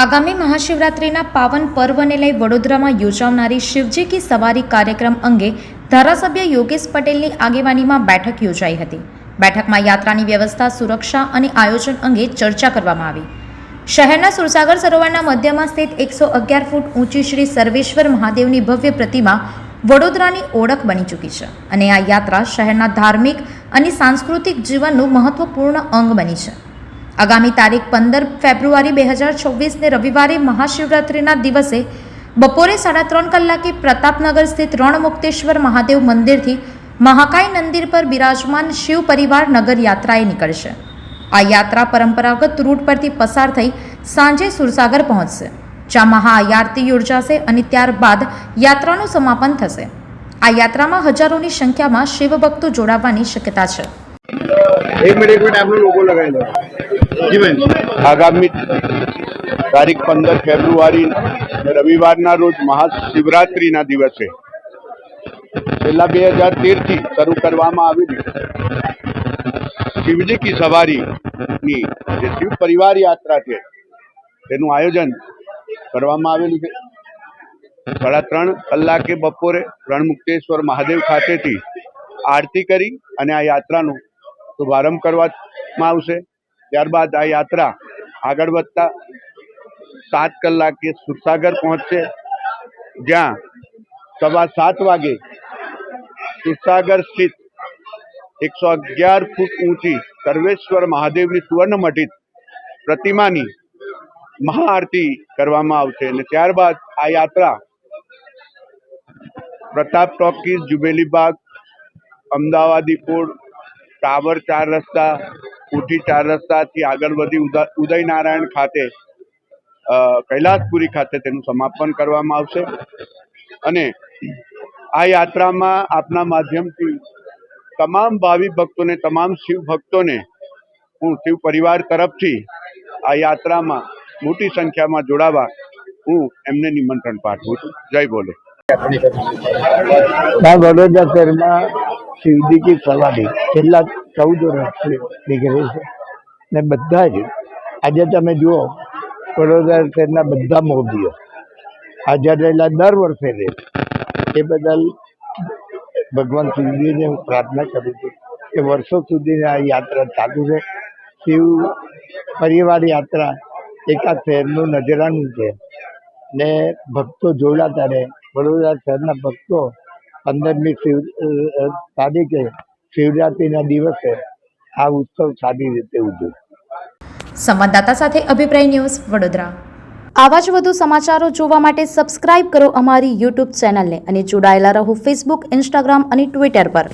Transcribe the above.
આગામી મહાશિવરાત્રિના પાવન પર્વને લઈ વડોદરામાં યોજાનારી શિવજી કી સવારી કાર્યક્રમ અંગે ધારાસભ્ય યોગેશ પટેલની આગેવાનીમાં બેઠક યોજાઈ હતી. બેઠકમાં યાત્રાની વ્યવસ્થા, સુરક્ષા અને આયોજન અંગે ચર્ચા કરવામાં આવી. શહેરના સુરસાગર સરોવરના મધ્યમાં સ્થિત એકસો અગિયાર ફૂટ ઊંચી શ્રી સર્વેશ્વર મહાદેવની ભવ્ય પ્રતિમા વડોદરાની ઓળખ બની ચૂકી છે અને આ યાત્રા શહેરના ધાર્મિક અને સાંસ્કૃતિક જીવનનું મહત્વપૂર્ણ અંગ બની છે. આગામી તારીખ પંદર ફેબ્રુઆરી બે હજાર છવ્વીસને રવિવારે મહાશિવરાત્રિના દિવસે બપોરે સાડા ત્રણ કલાકે પ્રતાપનગર સ્થિત રણમુક્તેશ્વર મહાદેવ મંદિરથી મહાકાય મંદિર પર બિરાજમાન શિવ પરિવાર નગર યાત્રાએ નીકળશે. આ યાત્રા પરંપરાગત રૂટ પરથી પસાર થઈ સાંજે સુરસાગર પહોંચશે જ્યાં મહાઆરતી યોજાશે અને ત્યારબાદ યાત્રાનું સમાપન થશે. આ યાત્રામાં હજારોની સંખ્યામાં શિવભક્તો જોડાવાની શક્યતા છે. આગામી તારીખ પંદર ફેબ્રુઆરી રવિવારના રોજ મહાશિવરાત્રિના દિવસે છેલ્લા બે હજાર તેરથી શરૂ કરવામાં આવેલી શિવજી કી સવારીની જે શિવ પરિવાર યાત્રા છે તેનું આયોજન કરવામાં આવેલું છે સાડા ત્રણ કલાકે બપોરે રણમુક્તેશ્વર મહાદેવ ખાતેથી આરતી કરી અને આ યાત્રાનો શુભારંભ કરવામાં આવશે. ત્યારબાદ આ યાત્રા આગળ વધતા સાત કલાકે સુરસાગર પહોંચશે. જ્યાં સવા સાત વાગે સુરસાગર સ્થિત એકસો અગિયાર ફૂટ ઊંચી સર્વેશ્વર મહાદેવની સુવર્ણમઢિત પ્રતિમાની મહાઆરતી કરવામાં આવશે અને ત્યારબાદ આ યાત્રા પ્રતાપ ટોકીઝ જુબેલી બાગ, અમદાવાદી પોળ ટાવર ચાર રસ્તા ઉઠી ચાર રસ્તાથી આગળ વધી ઉદયનારાયણ ખાતે કૈલાસપુરી ખાતે તેનું સમાપન કરવામાં આવશે. અને આ યાત્રામાં આપના માધ્યમથી તમામ ભાવિ ભક્તોને, તમામ શિવ ભક્તોને હું શિવ પરિવાર તરફથી આ યાત્રામાં મોટી સંખ્યામાં જોડાવા હું એમને નિમંત્રણ પાઠવું છું. જય બોલે. વડોદરા શહેરમાં શિવજી કી સવારી છેલ્લા ચૌદ વર્ષથી નીકળે છે. ને બધા જ, આજે તમે જુઓ, વડોદરા શહેરના બધા મોદીઓ હાજર રહેલા દર વર્ષે રહે એ બદલ ભગવાન શિવજીને હું પ્રાર્થના કરું છું કે વર્ષો સુધી આ યાત્રા ચાલુ છે શિવ પરિવાર યાત્રા એકાદ શહેરનું નજરાનું છે. ને ભક્તો જોડાતા રહે. વડોદરા શહેરના ભક્તો પંદરમી શિવ તારીખે શિવરાત્રિના દિવસે આ ઉત્સવ સારી રીતે ઉજવ્યો. સંવાદદાતા સાથે અભિપ્રાય ન્યૂઝ, વડોદરા. આવા જ વધુ સમાચારો જોવા માટે સબસ્ક્રાઇબ કરો અમારી યુટ્યુબ ચેનલને અને જોડાયેલા રહો ફેસબુક, ઇન્સ્ટાગ્રામ અને ટ્વિટર પર.